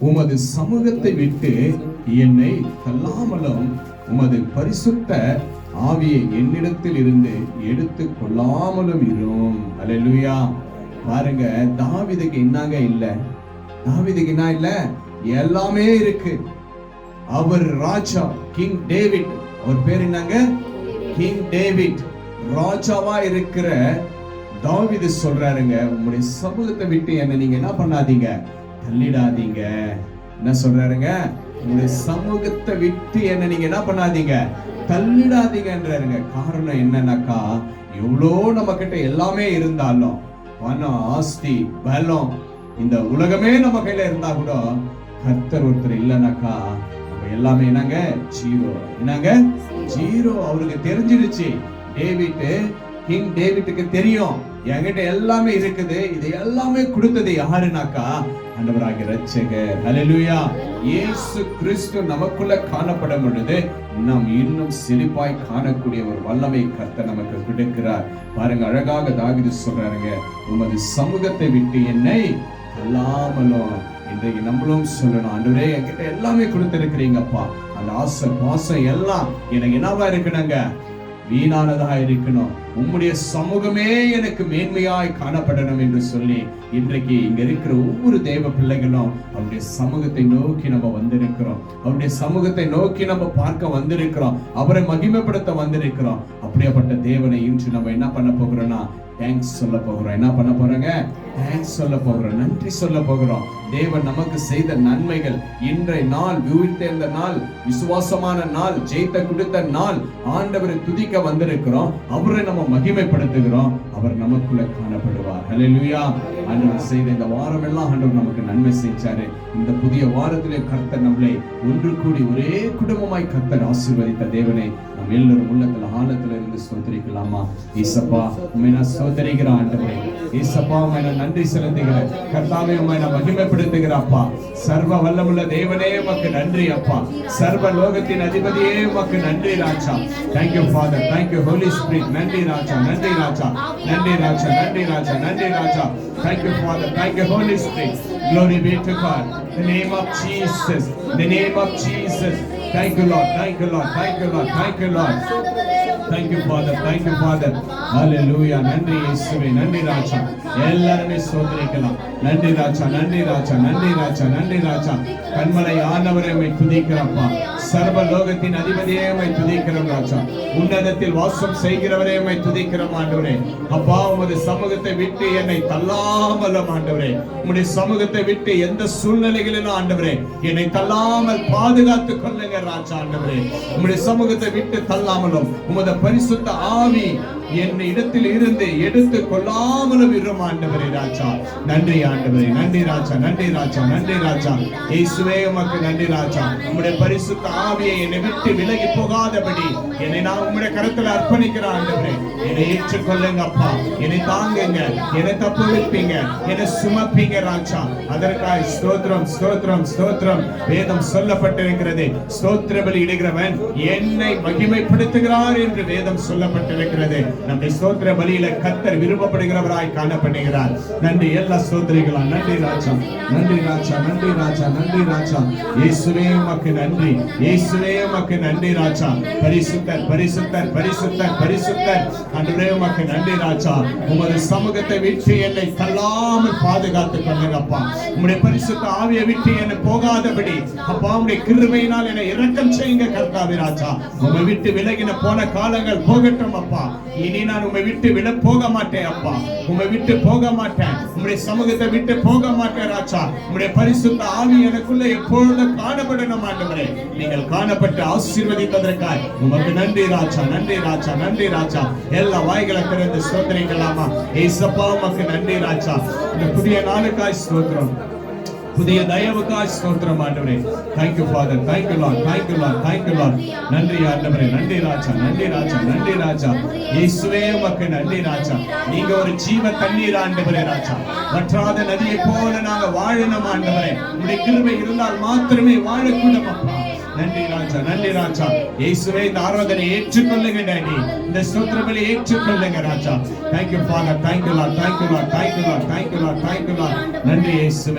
உமது சமூகத்தை விட்டு என்னை தள்ளாமலும் உமது பரிசுத்த ஆவியை என்னிடத்தில் இருந்து எடுத்து கொள்ளாமலும் இரும். அல்லேலூயா பாருங்க தாவிதுக்கு என்னங்க இல்ல? தாவிதுக்கு என்ன இல்ல? எல்லாமே இருக்கு. அவர் ராஜா கிங் டேவிட் அவர் பேர் என்னங்க கிங் டேவிட் ராஜாவா இருக்கிற தாவிது சொல்றாருங்க உங்களுடைய சமூகத்தை விட்டு என்ன நீங்க என்ன பண்ணாதீங்க? தள்ளிடாதீங்க. என்ன சொல்றாருங்க? உங்களுடைய சமூகத்தை விட்டு என்ன நீங்க என்ன பண்ணாதீங்க? தள்ளிடாதீங்கன்றாருங்க. காரணம் என்னன்னாக்கா எவ்வளோ நம்ம கிட்ட எல்லாமே இருந்தாலும் பணம் ஆஸ்தி பலம் இந்த உலகமே நம்ம கையில இருந்தா கூட கர்த்தர் ஒருத்தர் இல்லைனாக்கா நம்ம எல்லாமே என்னங்க? ஜீரோ. என்னங்க? ஜீரோ. அவருக்கு தெரிஞ்சிடுச்சு டேவிட்டு கிங் டேவிட்டுக்கு தெரியும். என்கிட்ட எல்லாமே இருக்குது. இது எல்லாமே கொடுத்தது யாருனாக்கா? ஆண்டவராகிய ரட்சகர் ஹalleluya இயேசு கிறிஸ்து நமக்குள்ள காணப்படும் பொழுது நாம் இன்னும் செழிப்பாய் காணக்கூடிய ஒரு வல்லமை கர்த்தர் நமக்கு கொடுக்கிறார். பாருங்க அழகாக தாவீது சொல்றாருங்க உமது சமூகத்தை விட்டு என்னை அல்லாமலும் இன்றைக்கு நம்மளும் சொல்லணும் ஆண்டவரே என்கிட்ட எல்லாமே கொடுத்திருக்கிறீங்கப்பா. அந்த ஆசை பாசம் எல்லாம் எனக்கு என்னவா இருக்கணுங்க? வீணானதா இருக்கணும். உம்முடைய சமூகமே எனக்கு மேன்மையாய் காணப்படணும் என்று சொல்லி இன்றைக்கு இங்க இருக்கிற ஒவ்வொரு தேவ பிள்ளைகளும் அவருடைய சமூகத்தை நோக்கி நம்ம வந்திருக்கிறோம். அவருடைய சமூகத்தை நோக்கி நம்ம பார்க்க வந்திருக்கிறோம். அவரை மகிமைப்படுத்த வந்திருக்கிறோம். அப்படியாப்பட்ட தேவனை இன்று நம்ம என்ன பண்ண போகிறோம்னா தேங்க்ஸ் சொல்ல போகிறோம். என்ன பண்ண போறோங்க? தேங்க்ஸ் சொல்ல போகிறோம். நன்றி சொல்ல போகிறோம். தேவன் நமக்கு செய்த நன்மைகள் இன்றைய நாள் உயிர்த்தெழுந்த நாள் விசுவாசமான நாள் ஜெயித்த கொடுத்த நாள் ஆண்டவரை துதிக்க வந்திருக்கிறோம். அவரை நம்ம மகிமைப்படுத்துகிறோம். அவர் நமக்குள்ள காணப்படுவார். ஹalleluya ஆண்டவர் செய்த இந்த வாரம் எல்லாம் ஆண்டவர் நமக்கு நன்மை செஞ்சாரு. இந்த புதிய வாரத்திலே கர்த்தர் நம்மளை ஒன்று கூடி ஒரே குடும்பமாய் கர்த்தர் ஆசீர்வதித்த தேவனை. எல்லோரும் உள்ளத்துல ஆழத்துல இருந்து சோதரிக்கலாமா ஈசப்பா உண்மை நான் ஸ்தோத்திரிக்கிறேன் ஆண்டவரே. ஈசப்பா உண்மை நான் நன்றி செலுத்துகிறேன். கர்த்தாவே உண்மை நான் மகிமைப்படுத்துகிறேன் அப்பா. சர்வ வல்லமுள்ள தேவனே உமக்கு நன்றி அப்பா. சர்வ லோகத்தின் அதிபதியே உமக்கு நன்றி ராஜா. Thank you father thank you holy spirit நன்றி ராஜா நன்றி ராஜா. நன்றி ராஜா நன்றி ராஜா நன்றி ராஜா. Thank you father thank you holy spirit Glory be to God. The name of Jesus. The name of Jesus. Thank you, Lord. Thank you, Lord. Thank you, Lord. Thank you, Lord. Thank you Father. Thank you Father. Hallelujah. நன்றி இயேசுவே நன்றி ராஜா எல்லாருமே சோதரிக்கலாம் நன்றி ராஜா நன்றி ராஜா நன்றி ராஜா நன்றி ராஜா கண்மலை ஆண்டவரை உம்மை துதிக்கிறப்பா. சர்வ லோகத்தின் அதிபதியே உம்மை துதிக்கிறோம் ராஜா உன்னதத்தில் வாசம் செய்கிறவரே உம்மை துதிக்கிறோம் ஆண்டவரே. அப்பா உமது சமூகத்தை விட்டு என்னை தள்ளாமல் ஆண்டவரே. உம்முடைய சமூகத்தை விட்டு எந்த சூழ்நிலைகளிலும் ஆண்டவரே என்னை தள்ளாமல் பாதுகாத்துக் கொள்ளுங்க ராஜா ஆண்டவரே. உம்முடைய சமூகத்தை விட்டு தள்ளாமலும் உமது பரிசுத்த ஆவி என் இடத்தில் இருந்து எடுத்து கொள்ளாமலும் இரும் ஆண்டவரே ராஜா. நன்றி ஆண்டவரே நன்றி ராஜா நன்றி ராஜா நன்றி ராஜா. இயேசுவே உமக்கு நன்றி ராஜா. உம்முடைய பரிசுத்த ஆவியை என்னை விட்டு விலகி போகாதபடி என்னை நான் உம்முடைய கருத்துல அர்ப்பணிக்கிற ஆண்டவரே. என்னை ஏற்றுக்கொள்ளுங்க அப்பா. என்னை தாங்குங்க. என்னை தப்பு வைப்பீங்க என்னை சுமப்பீங்க ராஜா. அதற்காய் ஸ்தோத்திரம் ஸ்தோத்திரம் ஸ்தோத்திரம். வேதம் சொல்லப்பட்டிருக்கிறது. ஸ்தோத்திர பலி இடுகிறவன் என்னை மகிமைப்படுத்துகிறார் என்று வேதம் சொல்லப்பட்டிருக்கிறது. நம்முடைய சோத்திர பலியில கத்தர் விரும்பப்படுகிறவராய் காணப்படுகிறார். நன்றி எல்லா சோதரிகளா நன்றி ராஜா. நன்றி ராஜா. நன்றி ராஜா. நன்றி ராஜா. இயேசுவே உமக்கு நன்றி. இயேசுவே உமக்கு நன்றி ராஜா. பரிசுத்தர் பரிசுத்தர் பரிசுத்தர் பரிசுத்தர். அன்றுவே உமக்கு நன்றி ராஜா. உமது சமூகத்தை விட்டு என்னை தள்ளாமல் பாதுகாத்து கொள்ளுங்கப்பா உம்முடைய பரிசுத்த ஆவியை விட்டு என்னை போகாதபடி அப்பா உம்முடைய கிருமையினால் என்னை இரக்கம் செய்யுங்க கர்த்தாவி ராஜா. உம்மை விட்டு விலகின போன காலங்கள் போகட்டும் அப்பா. இனி நான் உங்களை விட்டு விட போக மாட்டேன் அப்பா. உங்களை விட்டு போக மாட்டேன் உங்களுடைய சமூகத்தை விட்டு போக மாட்டேன் ராஜா. உங்களுடைய பரிசுத்த ஆவி எனக்குள்ள எப்பொழுதும் காணப்படணும் ஆண்டவரே. நீங்கள் காணப்பட்டு ஆசீர்வதிப்பதற்காய் உமக்கு நன்றி ராஜா. நன்றி ராஜா. நன்றி ராஜா. எல்லா வாய்களை திறந்து ஸ்தோத்திரிக்கலாமா? ஏசப்பா உமக்கு நன்றி ராஜா. இந்த புதிய நாளுக்காய் ஸ்தோத்திரம். புதிய தயவுக்காய் ஸ்தோத்திரம் ஆண்டவரே thank you father thank you lord thank you lord thank you lord நன்றி ஆண்டவரே நன்றி ராஜா நன்றி ராஜா நன்றி ராஜா இயேசுவே உமக்கு நன்றி ராஜா நீங்க ஒரு ஜீவ தண்ணீர் ஆண்டவரே ராஜா வற்றாத நதியை போல நாங்க வாழணும் ஆண்டவரே உடைய கிருமை இருந்தால் மாத்திரமே வாழக்கூடும் அப்பா நன்றி ராஜா நன்றி ராஜா இயேசுவே இந்த ஆராதனை ஏற்றுக்கொள்ளுங்க டேடி இந்த ஸ்தோத்திரங்களை ஏற்றுக்கொள்ளுங்க ராஜா thank you father thank you lord thank you lord thank you lord thank you lord thank you lord நன்றி இயேசுவே